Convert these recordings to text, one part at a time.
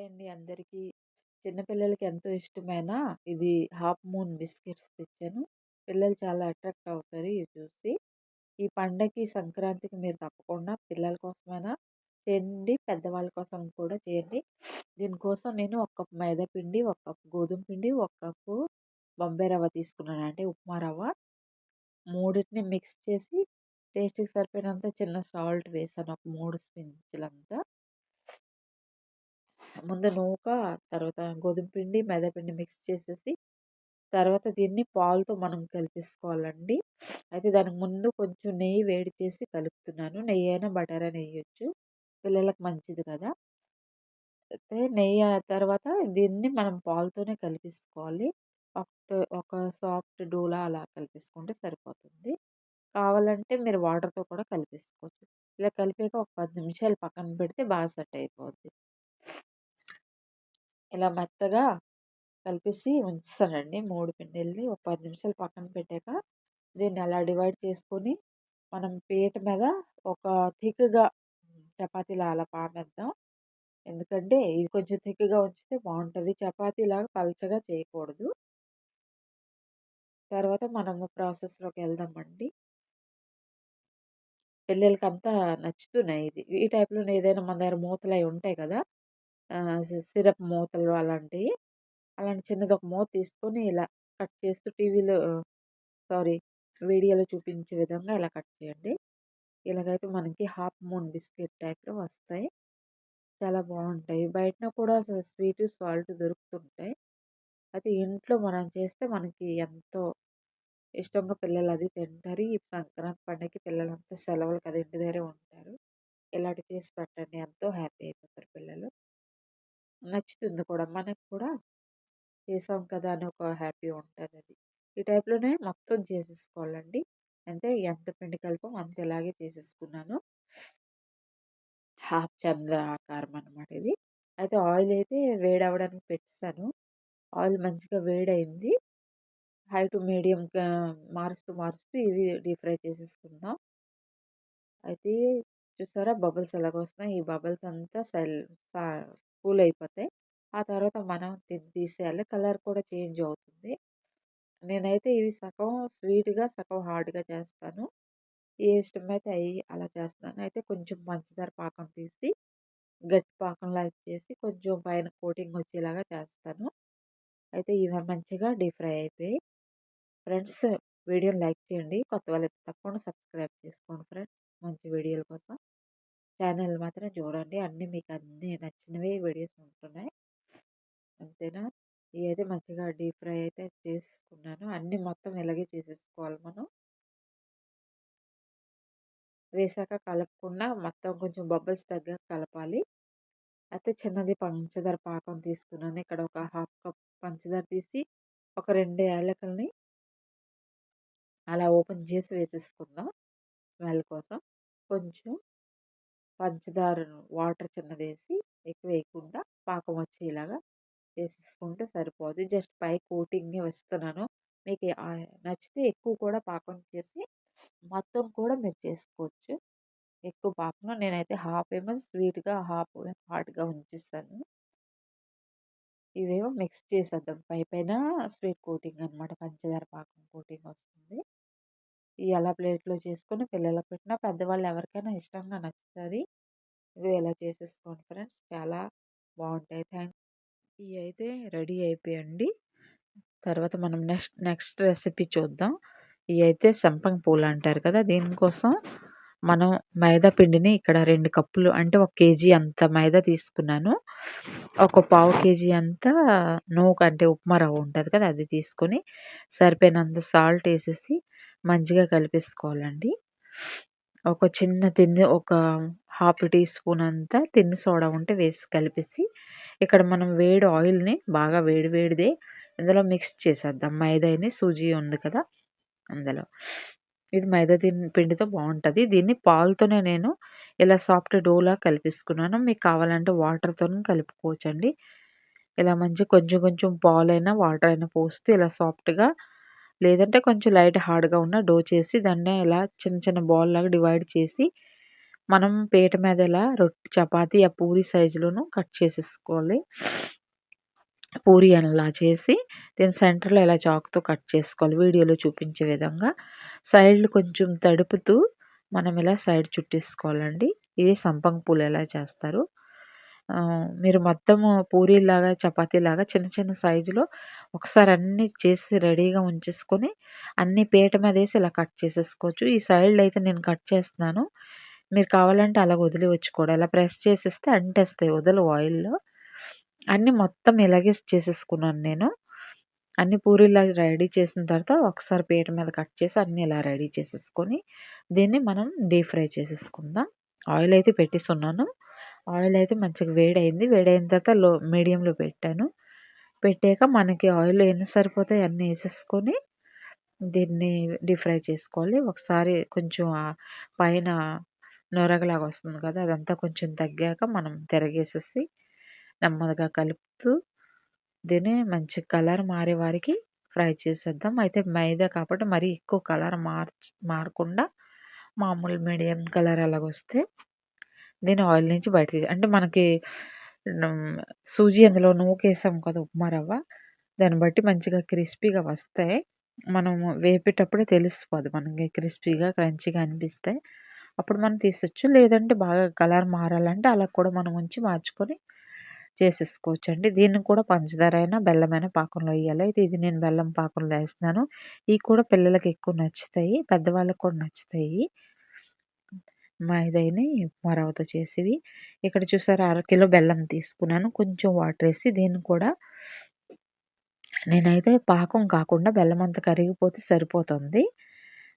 Hi అండి అందరికీ. చిన్నపిల్లలకి ఎంతో ఇష్టమైన ఇది హాఫ్ మూన్ బిస్కెట్స్ తెచ్చాను. పిల్లలు చాలా అట్రాక్ట్ అవుతారు ఇవి చూసి. ఈ పండగకి, సంక్రాంతికి మీరు తప్పకుండా పిల్లల కోసమైనా చేయండి. పెద్దవాళ్ళ కోసం కూడా చేయండి. దీనికోసం నేను ఒక కప్ మైదా పిండి, ఒక కప్ గోధుమ పిండి, ఒక కప్పు బొంబాయి రవ్వ తీసుకున్నాను. అంటే ఉప్మా రవ్వ. మూడింటిని మిక్స్ చేసి టేస్ట్‌కి సరిపోయినంత చిన్న సాల్ట్ వేసాను. ఒక మూడు స్పించ్లంతా ముందు నూక, తర్వాత గోధుమ పిండి, మైదా మిక్స్ చేసేసి, తర్వాత దీన్ని పాలతో మనం కలిపేసుకోవాలండి. అయితే దానికి ముందు కొంచెం నెయ్యి వేడి చేసి కలుపుతున్నాను. నెయ్యి అయినా, బటర్ అయినా ఎయొచ్చు. పిల్లలకు మంచిది కదా! అయితే నెయ్యి తర్వాత దీన్ని మనం పాలతోనే కలిపేసుకోవాలి. సాఫ్ట్ ఒక సాఫ్ట్ డోలా అలా కలిపేసుకుంటే సరిపోతుంది. కావాలంటే మీరు వాటర్‌తో కూడా కలిపేసుకోవచ్చు. ఇలా కలిపాక ఒక పది నిమిషాలు పక్కన పెడితే బాగా సెట్ అయిపోద్ది. ఇలా మెత్తగా కలిపేసి ఉంచుతానండి మూడు పిండిల్ని. ఒక పది నిమిషాలు పక్కన పెట్టాక దీన్ని అలా డివైడ్ చేసుకొని, మనం పీట మీద ఒక థిక్‌గా చపాతీలా అలా పామేద్దాం. ఎందుకంటే ఇది కొంచెం థిక్‌గా ఉంచితే బాగుంటుంది చపాతీలాగా పలచగా చేయకూడదు. తర్వాత మనము ప్రాసెస్‌లోకి వెళ్దామండి. పిల్లలకంతా నచ్చుతున్నాయి ఇది. ఈ టైప్లో ఏదైనా మన దగ్గర మూతలయి ఉంటాయి కదా! సిరప్ మూతలు అలాంటివి అలాంటి చిన్నది ఒక మూత తీసుకొని ఇలా కట్ చేస్తూ టీవీలో సారీ వీడియోలో చూపించే విధంగా ఇలా కట్ చేయండి. ఇలాగైతే మనకి హాఫ్ మూన్ బిస్కెట్ టైప్‌లో వస్తాయి. చాలా బాగుంటాయి బయటన కూడా స్వీటు, సాల్ట్ దొరుకుతుంటాయి. అయితే ఇంట్లో మనం చేస్తే మనకి ఎంతో ఇష్టంగా పిల్లలు అది తింటారు. ఈ సంక్రాంతి పండుగకి పిల్లలంతా సెలవులు కదా! ఇంటి దగ్గరే ఉంటారు. ఇలాంటి చేసి పెట్టండి. ఎంతో హ్యాపీ అయిపోతారు పిల్లలు. నచ్చుతుంది కూడా. మనకు కూడా చేసాం కదా! అని ఒక హ్యాపీ ఉంటుంది అది ఈ టైప్‌లోనే మొత్తం చేసేసుకోవాలండి. అంటే ఎంత పిండి కలిపామో అంత ఇలాగే చేసేసుకున్నాను. హాఫ్ చంద్రాకారం అనమాట ఇది. అయితే ఆయిల్ అయితే వేడవ్వడానికి పెట్టేసాను. ఆయిల్ మంచిగా వేడైంది హై టు మీడియం మారుస్తూ, మారుస్తూ ఇవి డీప్ ఫ్రై చేసేసుకుందాం. అయితే చూసారా బబుల్స్ ఎలాగొస్తున్నాయి. ఈ బబుల్స్ అంతా సెల్ సా కూల్ అయిపోతాయి. ఆ తర్వాత మనం తీసేయాలి. కలర్ కూడా చేంజ్ అవుతుంది. నేనైతే ఇవి సగం స్వీట్‌గా, సగం హార్డ్‌గా చేస్తాను. ఏ ఇష్టమైతే అవి అలా చేస్తాను అయితే కొంచెం పంచదార పాకం తీసి, గట్టి పాకంలా చేసి కొంచెం పైన కోటింగ్ వచ్చేలాగా చేస్తాను. అయితే ఇవి మంచిగా డీప్ ఫ్రై అయిపోయి ఫ్రెండ్స్ వీడియోని లైక్ చేయండి. కొత్త వాళ్ళైతే తప్పకుండా సబ్స్క్రైబ్ చేసుకోండి ఫ్రెండ్స్. మంచి వీడియోల కోసం. ఛానల్ మాత్రం చూడండి. అన్నీ మీకు అన్నీ నచ్చినవి వీడియోస్ ఉంటున్నాయి. అంతేనా? ఇవైతే మంచిగా డీప్ ఫ్రై అయితే చేసుకున్నాను. అన్నీ మొత్తం ఇలాగే చేసేసుకోవాలి మనం. వేసాక కలపకుండా మొత్తం కొంచెం బబుల్స్ తగ్గ కలపాలి. అయితే చిన్నది పంచదార పాకం తీసుకున్నాను. ఇక్కడ ఒక హాఫ్ కప్ పంచదార తీసి, ఒక రెండు ఏలకల్ని అలా ఓపెన్ చేసి వేసేసుకుందాం. స్మెల్ కోసం. కొంచెం పంచదారను వాటర్ చిన్నదేసి ఎక్కువ వేయకుండా పాకం వచ్చేలాగా వేసేసుకుంటే సరిపోదు జస్ట్ పై కోటింగే వేస్తున్నాను. మీకు నచ్చితే ఎక్కువ కూడా పాకం చేసి మొత్తం కూడా మీరు చేసుకోవచ్చు. ఎక్కువ పాకం నేనైతే హాఫ్ ఏమో స్వీట్‌గా, హాఫ్ హాట్‌గా ఉంచేస్తాను ఇవేమో మిక్స్ చేసేద్దాం. పై పైన స్వీట్ కోటింగ్ అనమాట. పంచదార పాకం కోటింగ్ వస్తుంది. ఇయి ప్లేట్‌లో చేసుకొని పిల్లలకు పెట్టినా, పెద్దవాళ్ళు ఎవరికైనా ఇష్టంగా నచ్చుతుంది ఇవి ఇలా చేసేసుకోండి ఫ్రెండ్స్. చాలా థ్యాంక్స్ ఇవి అయితే రెడీ అయిపోయండి తర్వాత మనం నెక్స్ట్ నెక్స్ట్ రెసిపీ చూద్దాం. ఇయైతే సంపంగి పూలు అంటారు కదా! దీనికోసం మనం మైదా పిండిని ఇక్కడ రెండు కప్పులు అంటే ఒక కేజీ అంత మైదా తీసుకున్నాను. ఒక పావు కేజీ అంతా నూక అంటే ఉప్మా రవ్వ ఉంటుంది కదా! అది తీసుకొని సరిపోయినంత సాల్ట్ వేసేసి మంచిగా కలిపేసుకోవాలండి. ఒక చిన్న తిన్ని ఒక హాఫ్ టీ స్పూన్ అంతా తిన్ని సోడా ఉంటే వేసి కలిపేసి, ఇక్కడ మనం వేడి ఆయిల్‌ని బాగా వేడి వేడిదే ఇందులో మిక్స్ చేసేద్దాం. మైదాని, సూజీ ఉంది కదా! అందులో. ఇది మైదా దీని పిండితో బాగుంటుంది దీన్ని పాలతోనే నేను ఇలా సాఫ్ట్ డోలా కలిపేసుకున్నాను. మీకు కావాలంటే వాటర్తో కలుపుకోవచ్చండి. ఇలా మంచిగా కొంచెం కొంచెం పాలైనా, వాటర్ అయినా పోస్తూ ఇలా సాఫ్ట్‌గా లేదంటే కొంచెం లైట్ హార్డ్‌గా ఉన్న డో చేసి దాన్నే ఇలా చిన్న చిన్న బాల్‌లాగా డివైడ్ చేసి మనం పీట మీద ఇలా రొట్టె చపాతి ఆ పూరి సైజులోను కట్ చేసేసుకోవాలి. పూరి అలా చేసి దీని సెంటర్లో ఇలా చాకుతో కట్ చేసుకోవాలి. వీడియోలో చూపించే విధంగా సైడ్లు కొంచెం తడుపుతూ మనం ఇలా సైడ్ చుట్టేసుకోవాలండి. ఇవి సంపంగ పూలు ఎలా చేస్తారు? మీరు మొత్తము పూరీలాగా చపాతీలాగా చిన్న చిన్న సైజులో ఒకసారి అన్నీ చేసి రెడీగా ఉంచేసుకొని అన్ని పీట మీద వేసి ఇలా కట్ చేసేసుకోవచ్చు. ఈ సైడ్లో అయితే నేను కట్ చేస్తున్నాను. మీరు కావాలంటే అలా వదిలివచ్చు కూడా ఇలా ప్రెస్ చేసేస్తే అంటేస్తాయి వదలు ఆయిల్లో. అన్నీ మొత్తం ఇలాగే చేసేసుకున్నాను నేను. అన్ని పూరీలా రెడీ చేసిన తర్వాత ఒకసారి పీట మీద కట్ చేసి అన్నీ ఇలా రెడీ చేసేసుకొని దీన్ని మనం డీప్ ఫ్రై చేసేసుకుందాం. ఆయిల్ అయితే పెట్టిస్తున్నాను ఆయిల్ అయితే మంచిగా వేడైంది. వేడైన తర్వాత లో మీడియంలో పెట్టాను. పెట్టాక మనకి ఆయిల్ ఎన్ని సరిపోతాయి అన్నీ వేసేసుకొని దీన్ని డీప్ ఫ్రై చేసుకోవాలి. ఒకసారి కొంచెం పైన నొరగలాగా వస్తుంది కదా అదంతా కొంచెం తగ్గాక మనం తిరగేసేసి నెమ్మదిగా కలుపుతూ దీన్ని మంచి కలర్ మారే వారికి ఫ్రై చేసేద్దాం. అయితే మైదా కాబట్టి మరీ ఎక్కువ కలర్ మార్చి మారకుండా మామూలు మీడియం కలర్ అలాగొస్తే దీన్ని ఆయిల్ నుంచి బయటకి అంటే మనకి సూజీ అందులో నూకేసాం కదా ఉప్మా రవ్వ. దాన్ని బట్టి మంచిగా క్రిస్పీగా వస్తాయి మనము వేపేటప్పుడే తెలిసిపోదు మనకి క్రిస్పీగా క్రంచీగా అనిపిస్తాయి అప్పుడు మనం తీసొచ్చు లేదంటే బాగా కలర్ మారాలంటే అలా కూడా మనం ఉంచి మార్చుకొని చేసేసుకోవచ్చు అండి దీన్ని కూడా పంచదార అయినా బెల్లమైన పాకంలో వేయాలి. అయితే ఇది నేను బెల్లం పాకంలో వేస్తున్నాను. ఇవి కూడా పిల్లలకి ఎక్కువ నచ్చుతాయి పెద్దవాళ్ళకి కూడా నచ్చుతాయి. మైదాని మరవతో చేసేవి. ఇక్కడ చూసారా అర కిలో బెల్లం తీసుకున్నాను. కొంచెం వాటర్ వేసి దీన్ని కూడా నేనైతే పాకం కాకుండా బెల్లం అంతా కరిగిపోతే సరిపోతుంది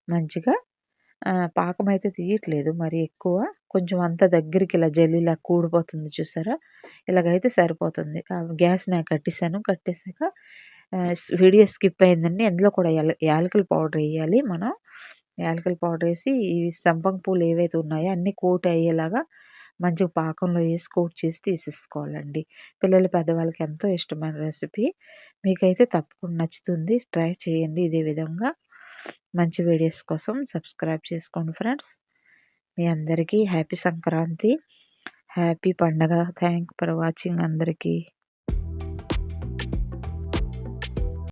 మంచిగా. పాకం అయితే తీయట్లేదు మరి ఎక్కువ. కొంచెం అంత దగ్గరికి ఇలా జల్లీలా కూడిపోతుంది చూసారా? ఇలాగైతే సరిపోతుంది. గ్యాస్ నేను కట్టేసాను కట్టేసాక వీడియో స్కిప్ అయిందండి. అందులో కూడా యాలకుల పౌడర్ వేయాలి మనం. యాలకుల పౌడర్ వేసి ఈ సంపంగ పూలు ఏవైతే ఉన్నాయో అన్నీ కోట్ అయ్యేలాగా మంచిగా పాకంలో వేసి కోట్ చేసి తీసేసుకోవాలండి. పిల్లలు పెద్దవాళ్ళకి ఎంతో ఇష్టమైన రెసిపీ. మీకైతే తప్పకుండా నచ్చుతుంది. ట్రై చేయండి ఇదే విధంగా. మంచి వీడియోస్ కోసం సబ్స్క్రైబ్ చేసుకోండి ఫ్రెండ్స్. మీ అందరికీ హ్యాపీ సంక్రాంతి. హ్యాపీ పండగ. థ్యాంక్ ఫర్ వాచింగ్ అందరికీ.